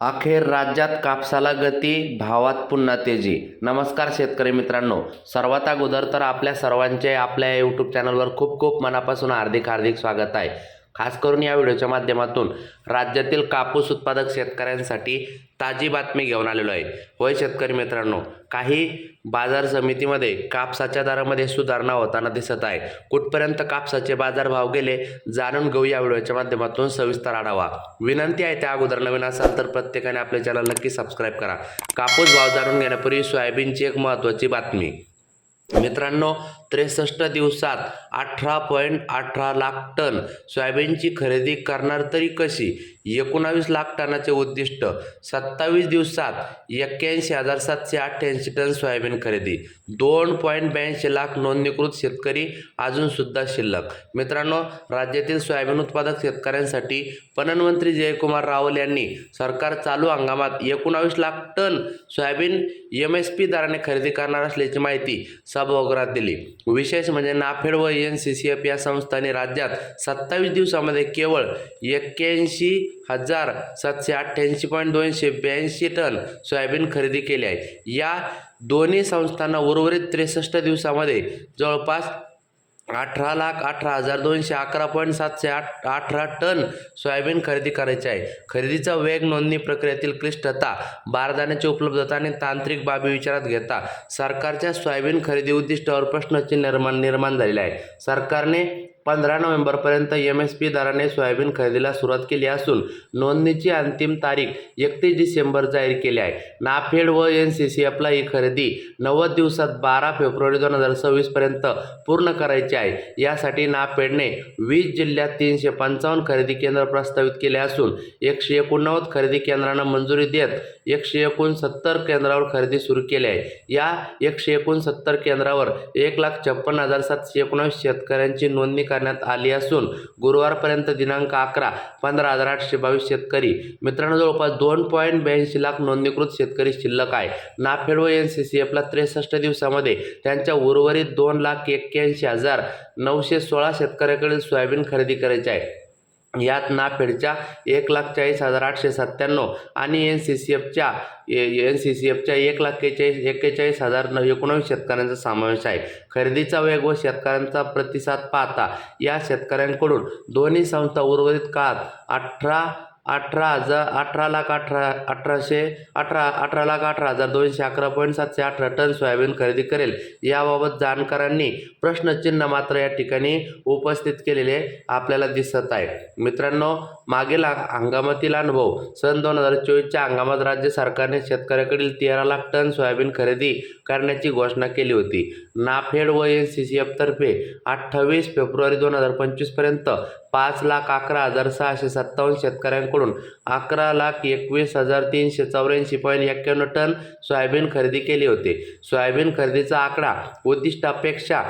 अखेर राज्यात कापसाला गती भावात पुन्हा तेजी. नमस्कार शेतकरी मित्रांनो. सर्वात अगोदर तर आपल्या सर्वांचे आपल्या यूट्यूब चॅनलवर खूप खूप मनापासून हार्दिक हार्दिक स्वागत आहे. खास करून या व्हिडिओच्या माध्यमातून राज्यातील कापूस उत्पादक शेतकऱ्यांसाठी ताजी बातमी घेऊन आलेलो आहे. होय शेतकरी मित्रांनो काही बाजार समितीमध्ये कापसाच्या दरामध्ये सुधारणा होताना दिसत आहे. कुठपर्यंत कापसाचे बाजारभाव गेले जाणून घेऊ या व्हिडिओच्या माध्यमातून सविस्तर आढावा. विनंती आहे त्या अगोदर नवीन असाल तर प्रत्येकाने आपल्या चॅनल नक्की सबस्क्राईब करा. कापूस भाव जाणून घेण्यापूर्वी सोयाबीनची एक महत्त्वाची बातमी. मित्रांनो त्रेसष्ट दिवसात अठरा पॉईंट अठरा लाख टन सोयाबीनची खरेदी करणार तरी कशी? एकोणावीस लाख टनाचे उद्दिष्ट. सत्तावीस दिवसात एक्क्याऐंशी हजार सातशे अठ्ठ्याऐंशी टन सोयाबीन खरेदी. दोन पॉईंट ब्याऐंशी लाख नोंदणीकृत शेतकरी अजूनसुद्धा शिल्लक. मित्रांनो राज्यातील सोयाबीन उत्पादक शेतकऱ्यांसाठी पणनमंत्री जयकुमार रावल यांनी सरकार चालू हंगामात एकोणावीस lakh ton soybean M S P दराने खरेदी करणार असल्याची माहिती सभागृहात दिली. विशेष म्हणजे नाफेड व एन सी सी एफ या संस्थांनी राज्यात सत्तावीस दिवसामध्ये केवळ एक्क्याऐंशी हजार सातशे अठ्ठ्याऐंशी पॉईंट दोनशे ब्याऐंशी टन सोयाबीन खरेदी केली आहे. या दोन्ही संस्थांना उर्वरित त्रेसष्ट दिवसामध्ये जवळपास अठरा लाख अठरा हजार दोनशे अकरा पॉईंट सातशे आठ अठरा टन सोयाबीन खरेदी करायचे आहे. खरेदीचा वेग नोंदणी प्रक्रियेतील क्लिष्टता बारदाण्याची उपलब्धता आणि तांत्रिक बाबी विचारात घेता सरकारच्या सोयाबीन खरेदी उद्दिष्टावर प्रश्नचिन्ह निर्माण निर्माण झालेले आहे. सरकारने पंधरा नोव्हेंबरपर्यंत एम एस पी दराने सोयाबीन खरेदीला सुरुवात केली असून नोंदणीची अंतिम तारीख एकतीस डिसेंबर जाहीर केली आहे. नाफेड व एन सी सी एफला ही खरेदी नव्वद दिवसात बारा फेब्रुवारी दोन हजार सव्वीसपर्यंत पूर्ण करायची आहे. यासाठी नाफेडने वीस जिल्ह्यात तीनशे पंचावन्न खरेदी केंद्र प्रस्तावित केले असून एकशे एकोणनव्वद खरेदी केंद्रांना मंजुरी देत एकशे एकोणसत्तर केंद्रावर खरेदी सुरू केली आहे. या एकशे एकोणसत्तर केंद्रावर एक लाख छप्पन्न हजार सातशे एकोणवीस शेतकऱ्यांची नोंदणी करण्यात आली असून गुरुवारपर्यंत दिनांक अकरा पंधरा हजार आठशे बावीस शेतकरी मित्रांनो जवळपास दोन पॉईंट ब्याऐंशी लाख नोंदणीकृत शेतकरी शिल्लक आहे. नाफेड व एन सी सी एफला त्रेसष्ट दिवसामध्ये त्यांच्या उर्वरित दोन लाख एक्क्याऐंशी हजार नऊशे सोळा शेतकऱ्याकडील सोयाबीन खरेदी करायचे आहे. यात नाफेडच्या एक लाख चाळीस हजार आठशे सत्त्याण्णव आणि एन सी सी एफच्या एन सी सी एफच्या एक लाख केचाळीस एक्केचाळीस हजार न एकोणावीस शेतकऱ्यांचा समावेश आहे. खरेदीचा वेग व शेतकऱ्यांचा प्रतिसाद पाहता या शेतकऱ्यांकडून दोन्ही संस्था उर्वरित काळात अठरा अठरा हजार अठरा लाख अठरा अठराशे अठरा अठरा लाख अठरा हजार दोनशे अकरा पॉईंट सातशे अठरा टन सोयाबीन खरेदी करेल. याबाबत जाणकारांनी प्रश्नचिन्ह मात्र या ठिकाणी उपस्थित केलेले आपल्याला दिसत आहे मित्रांनो मागील हंगामातील अनुभव. सन दोन हजार चोवीसच्या हंगामात राज्य सरकारने शेतकऱ्याकडील तेरा लाख टन सोयाबीन खरेदी करण्याची घोषणा केली होती. नाफेड व एन सी सी एफतर्फे अठ्ठावीस फेब्रुवारी दोन हजार पंचवीसपर्यंत पाच लाख अकरा हजार सहाशे सत्तावन्न शेतकऱ्यांकडून अकरा लाख एकवीस हजार तीनशे चौऱ्याऐंशी पॉईंट एक्क्याण्णव टन सोयाबीन खरेदी केली होते. सोयाबीन खरेदीचा आकडा उद्दिष्टापेक्षा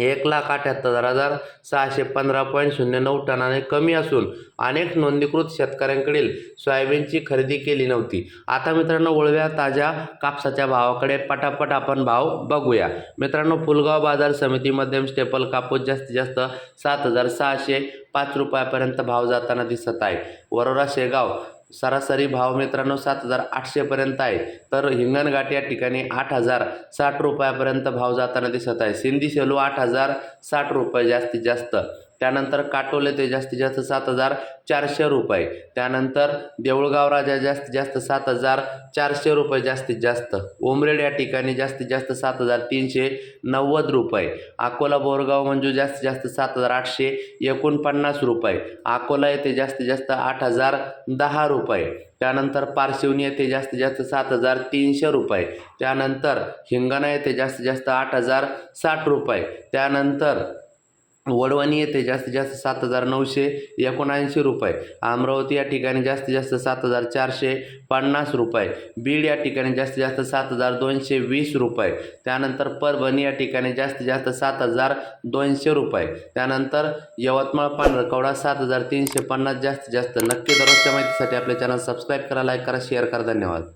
एक लाख अठ्याहत्तर हजार सहाशे पंधरा पॉईंट शून्य नऊ टनाने कमी असून अनेक नोंदणीकृत शेतकऱ्यांकडील सोयाबीनची खरेदी केली नव्हती. आता मित्रांनो वळव्या ताज्या कापसाच्या भावाकडे पटापट आपण भाव बघूया. मित्रांनो फुलगाव बाजार समिती मध्यम स्टेपल कापूस जास्तीत जास्त सात हजार सहाशे पाच रुपयापर्यंत भाव जाताना दिसत आहे. वरोरा शेगाव सरासरी भाव मित्रांनो सात हजार आठशेपर्यंत आहे. तर हिंगणघाट या ठिकाणी आठ हजार साठ रुपयापर्यंत भाव जाताना दिसत आहे. सिंधी सेलू आठ हजार साठ रुपये जास्तीत जास्त. त्यानंतर काटोले ते जास्तीत जास्त सात हजार चारशे रुपये. त्यानंतर देऊळगाव राजा जास्तीत जास्त सात हजार चारशे रुपये जास्तीत जास्त. उमरेड या ठिकाणी जास्तीत जास्त सात हजार तीनशे नव्वद रुपये. अकोला बोरगाव मंजू जास्तीत जास्त सात हजार आठशे एकोणपन्नास रुपये. अकोला येथे जास्तीत जास्त आठ हजार दहा रुपये. त्यानंतर पारशिवनी येथे जास्तीत जास्त सात हजार तीनशे रुपये. त्यानंतर हिंगणा येथे जास्तीत जास्त आठ हजार साठ रुपये. त्यानंतर वडवणी येथे जास्तीत जास्त सात हजार नऊशे एकोणऐंशी रुपये. अमरावती या ठिकाणी जास्तीत जास्त सात हजार चारशे पन्नास रुपये. बीड या ठिकाणी जास्तीत जास्त सात हजार दोनशे वीस रुपये. त्यानंतर परभणी या ठिकाणी जास्तीत जास्त सात हजार दोनशे रुपये. त्यानंतर यवतमाळ पांढरकवडा सात हजार तीनशे पन्नास जास्तीत जास्त नक्की दररोजच्या माहितीसाठी आपल्या चॅनल सबस्क्राईब करा लाईक करा शेअर करा. धन्यवाद.